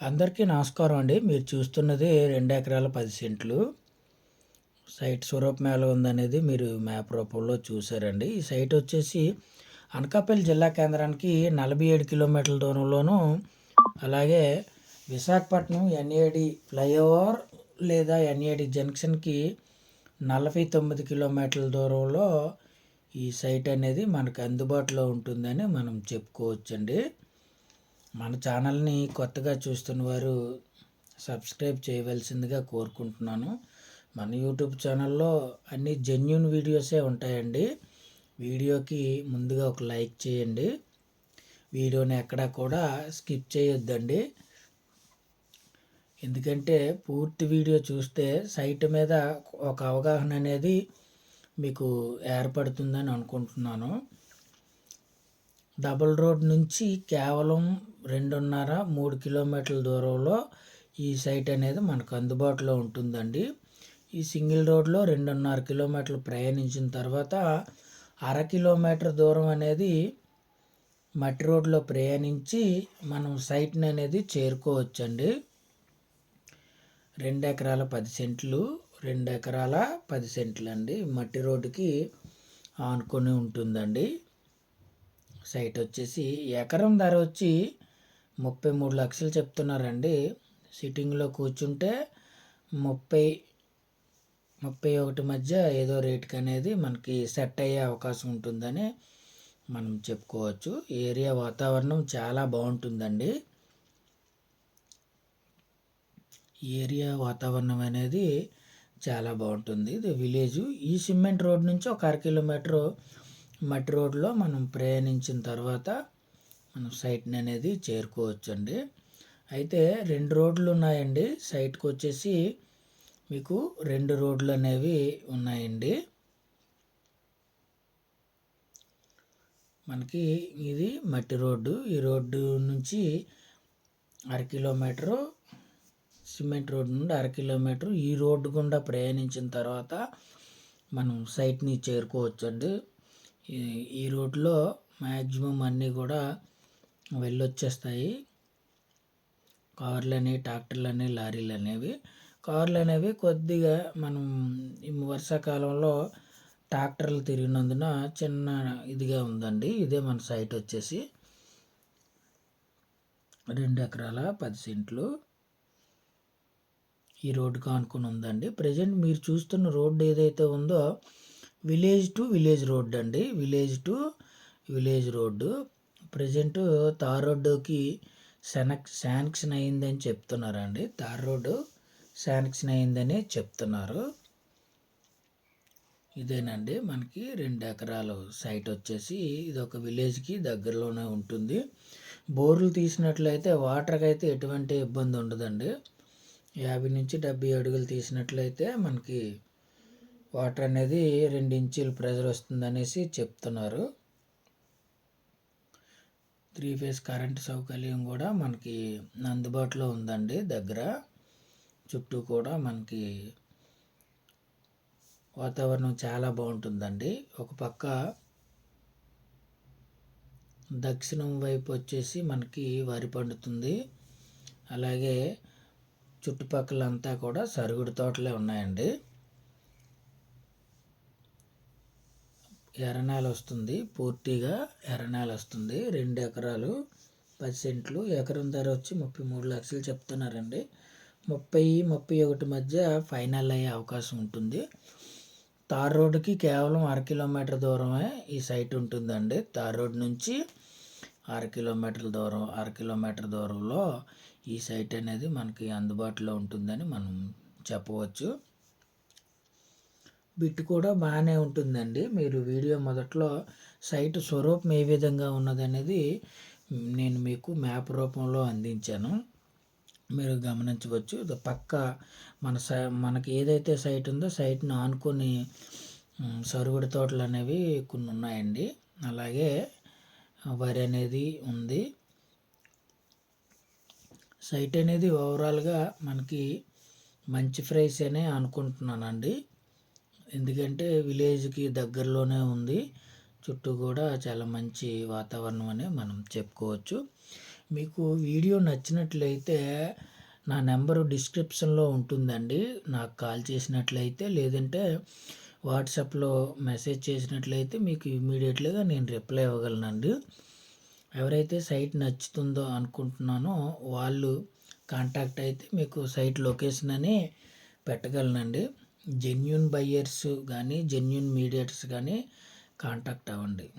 అందరికీ నమస్కారం అండి. మీరు చూస్తున్నది రెండు ఎకరాల పది సెంట్లు. సైట్ స్వరూప్ మేళ ఉందనేది మీరు మ్యాప్ రూపంలో చూసారండి ఈ సైట్ వచ్చేసి అనకాపల్లి జిల్లా కేంద్రానికి నలభై ఏడు కిలోమీటర్ల దూరంలోనూ అలాగే విశాఖపట్నం ఎన్ఏడి ఫ్లైఓవర్ లేదా ఎన్ఏడి జంక్షన్కి నలభై తొమ్మిది కిలోమీటర్ల దూరంలో ఈ సైట్ అనేది మనకు అందుబాటులో ఉంటుందని మనం చెప్పుకోవచ్చండి. మన ఛానల్ని కొత్తగా చూస్తున్న వారు సబ్స్క్రైబ్ చేయవలసిందిగా కోరుకుంటున్నాను. మన యూట్యూబ్ ఛానల్లో అన్ని జెన్యున్ వీడియోసే ఉంటాయండి. వీడియోకి ముందుగా ఒక లైక్ చేయండి. వీడియోని ఎక్కడా కూడా స్కిప్ చేయొద్దండి. ఎందుకంటే పూర్తి వీడియో చూస్తే సైట్ మీద ఒక అవగాహన అనేది మీకు ఏర్పడుతుందని అనుకుంటున్నాను. డబుల్ రోడ్ నుంచి కేవలం రెండున్నర మూడు కిలోమీటర్ల దూరంలో ఈ సైట్ అనేది మనకు అందుబాటులో ఉంటుందండి. ఈ సింగిల్ రోడ్లో రెండున్నర కిలోమీటర్లు ప్రయాణించిన తర్వాత అర కిలోమీటర్ దూరం అనేది మట్టి రోడ్లో ప్రయాణించి మనం సైట్ని అనేది చేరుకోవచ్చండి. రెండు ఎకరాల పది సెంట్లు రెండు ఎకరాల పది సెంట్లు అండి మట్టి రోడ్డుకి ఆనుకొని ఉంటుందండి. సైట్ వచ్చేసి ఎకరం ధర వచ్చి ముప్పై మూడు లక్షలు చెప్తున్నారండి. సిట్టింగ్లో కూర్చుంటే ముప్పై ముప్పై ఒకటి మధ్య ఏదో రేటుకి అనేది మనకి సెట్ అయ్యే అవకాశం ఉంటుందని మనం చెప్పుకోవచ్చు. ఏరియా వాతావరణం చాలా బాగుంటుందండి. ఏరియా వాతావరణం అనేది చాలా బాగుంటుంది. ఇది విలేజ్. ఈ సిమెంట్ రోడ్ నుంచి ఒక అర కిలోమీటరు మట్టి రోడ్లో మనం ప్రయాణించిన తర్వాత మనం సైట్ని అనేది చేరుకోవచ్చండి. అయితే రెండు రోడ్లు ఉన్నాయండి. సైట్కి వచ్చేసి మీకు రెండు రోడ్లు అనేవి ఉన్నాయండి. మనకి ఇది మట్టి రోడ్డు. ఈ రోడ్డు నుంచి అర కిలోమీటరు సిమెంట్ రోడ్డు నుండి అర కిలోమీటరు. ఈ రోడ్డు గుండా ప్రయాణించిన తర్వాత మనం సైట్ని చేరుకోవచ్చండి. ఈ రోడ్లో మ్యాక్సిమం అన్నీ కూడా వెళ్ళొచ్చేస్తాయి. కార్లు అని లారీలు అనేవి కార్లు అనేవి కొద్దిగా మనం వర్షాకాలంలో ట్రాక్టర్లు తిరిగినందున చిన్న ఇదిగా ఉందండి. ఇదే మన సైట్ వచ్చేసి. రెండు ఎకరాల పది సెంట్లు ఈ రోడ్డుకు అనుకుని ఉందండి. ప్రజెంట్ మీరు చూస్తున్న రోడ్డు ఏదైతే ఉందో విలేజ్ టు విలేజ్ రోడ్ అండి village to village road. Present tar రోడ్డుకి సెనక్ శాంక్షన్ అయిందని చెప్తున్నారండి. తార్ రోడ్డు శాంక్షన్ అయిందని చెప్తున్నారు. ఇదేనండి. మనకి రెండు ఎకరాలు సైట్ వచ్చేసి ఇది ఒక విలేజ్కి దగ్గరలోనే ఉంటుంది. బోర్లు తీసినట్లయితే వాటర్కి అయితే ఎటువంటి ఇబ్బంది ఉండదండి. యాభై నుంచి డెబ్బై అడుగులు తీసినట్లయితే మనకి వాటర్ అనేది రెండు ఇంచీలు ప్రెజర్ వస్తుందనేసి చెప్తున్నారు. త్రీ ఫేస్ కరెంట్ సౌకర్యం కూడా మనకి అందుబాటులో ఉందండి దగ్గర. చుట్టూ కూడా మనకి వాతావరణం చాలా బాగుంటుందండి. ఒక పక్క దక్షిణం వైపు వచ్చేసి మనకి వరి పండుతుంది. అలాగే చుట్టుపక్కలంతా కూడా సరుగుడు తోటలే ఉన్నాయండి. ఎర్రనేల వస్తుంది పూర్తిగా ఎర్రనేల వస్తుంది రెండు ఎకరాలు పది సెంట్లు. ఎకరం ధర వచ్చి ముప్పై మూడు లక్షలు చెప్తున్నారండి. ముప్పై ముప్పై ఒకటి మధ్య ఫైనల్ అయ్యే అవకాశం ఉంటుంది. తార్ రోడ్డుకి కేవలం అర కిలోమీటర్ దూరమే ఈ సైట్ ఉంటుందండి. తార్ రోడ్ నుంచి అర కిలోమీటర్ల దూరం అర కిలోమీటర్ దూరంలో ఈ సైట్ అనేది మనకి అందుబాటులో ఉంటుందని మనం చెప్పవచ్చు. బిట్ కూడా బాగానే ఉంటుందండి. మీరు వీడియో మొదట్లో సైట్ స్వరూపం ఏ విధంగా ఉన్నదనేది నేను మీకు మ్యాప్ రూపంలో అందించాను. మీరు గమనించవచ్చు. పక్క మన సై మనకి ఏదైతే సైట్ ఉందో సైట్ని ఆనుకొని సరుగుడి తోటలు అనేవి కొన్ని ఉన్నాయండి. అలాగే వరి అనేది ఉంది. సైట్ అనేది ఓవరాల్గా మనకి మంచి ప్రైస్ అనే అనుకుంటున్నానండి. ఎందుకంటే విలేజ్కి దగ్గరలోనే ఉంది. చుట్టూ కూడా చాలా మంచి వాతావరణం అని మనం చెప్పుకోవచ్చు. మీకు వీడియో నచ్చినట్లయితే నా నెంబరు డిస్క్రిప్షన్లో ఉంటుందండి. నాకు కాల్ చేసినట్లయితే లేదంటే వాట్సాప్లో మెసేజ్ చేసినట్లయితే మీకు ఇమీడియట్లీగా నేను రిప్లై ఇవ్వగలనండి. ఎవరైతే సైట్ నచ్చుతుందో అనుకుంటున్నానో వాళ్ళు కాంటాక్ట్ అయితే మీకు సైట్ లొకేషన్ అని పెట్టగలనండి. జెన్యున్ బయ్యర్స్ కానీ జెన్యున్ మీడియేటర్స్ కానీ కాంటాక్ట్ అవ్వండి.